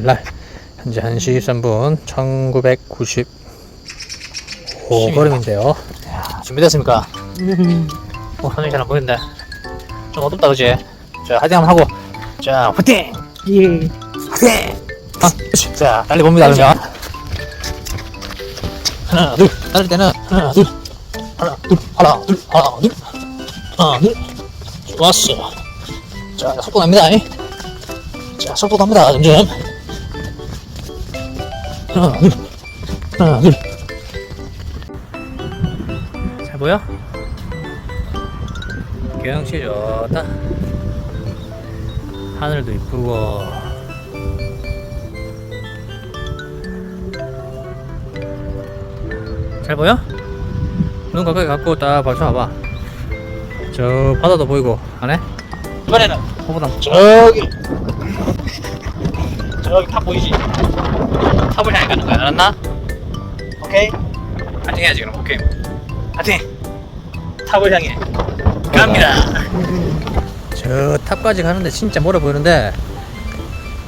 1시 13분 1995걸음인데요. 준비됐습니까? 어, 하늘이 잘안 보이는데. 좀 어둡다, 그지? 자, 화이팅 한번 하고. 자, 화이팅! 예. 화이팅! 아, 그치. 자, 달려봅니다, 그러면. 하나, 둘. 달릴 때는 하나, 둘. 하나, 둘. 하나, 둘. 하나, 둘. 하나, 둘. 좋았어. 자, 속도 납니다. 이. 자, 속도 납니다, 점점. 하나, 둘. 하나, 둘. 잘 보여? 경치 좋다. 하늘도 이쁘고. 잘 보여? 눈 가까이 갖고 딱 받쳐봐봐. 저 바다도 보이고, 안 해? 이번에는 호보당 저기 저기 탑 보이지? 탑을 향해 가는 거야, 알았나? 오케이? 파이팅 해야지 그럼, 오케이 파이팅! 탑을 향해 갑니다 저 탑까지 가는데 진짜 멀어 보이는데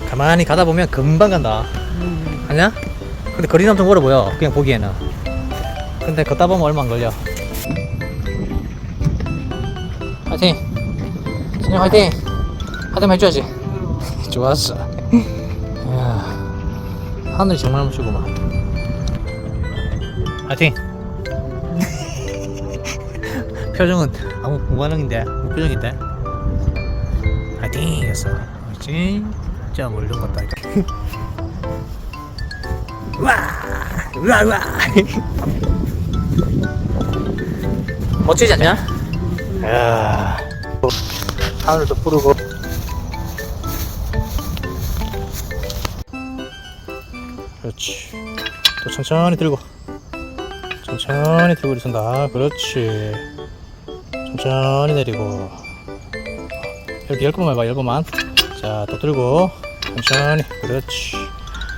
가만히 가다 보면 금방 간다 아니야? 근데 거리는 엄청 멀어 보여 그냥 보기에는 근데 걷다 보면 얼마 안 걸려 파이팅 진영 화이팅! 하등 해줘야지 좋았어 하늘이 정말 멋지구만 화이팅! 표정은 아무 무반응인데 무표정인데 화이팅! 했어 진짜 것다 이렇게 와! 우와 우와 멋지지 않냐? 이야 하늘도 푸르고 그렇지. 또 천천히 들고. 천천히 들고 있습니다. 그렇지. 천천히 내리고. 이렇게 열 번만 해봐 열 번만. 자 또 들고. 천천히. 그렇지.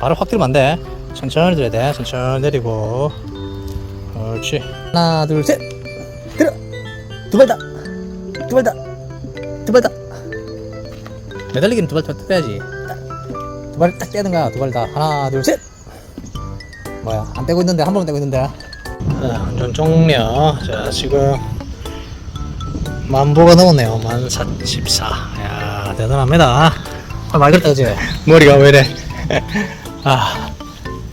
바로 확 들면 안돼. 천천히 들어야 돼. 천천히 내리고. 그렇지. 하나 둘 셋. 들어. 두 발 다. 두 발 다. 두 발 다. 매달리기는 두발다 떼야지. 두발딱 거야 두발 다. 하나 둘 셋 뭐야? 안 떼고 있는데 한번 떼고 있는데. 자 운전 종료 자 지금 만보가 넘었네요. 만 44. 야 대단합니다. 아, 말 그랬다 그지 머리가 왜 이래? 아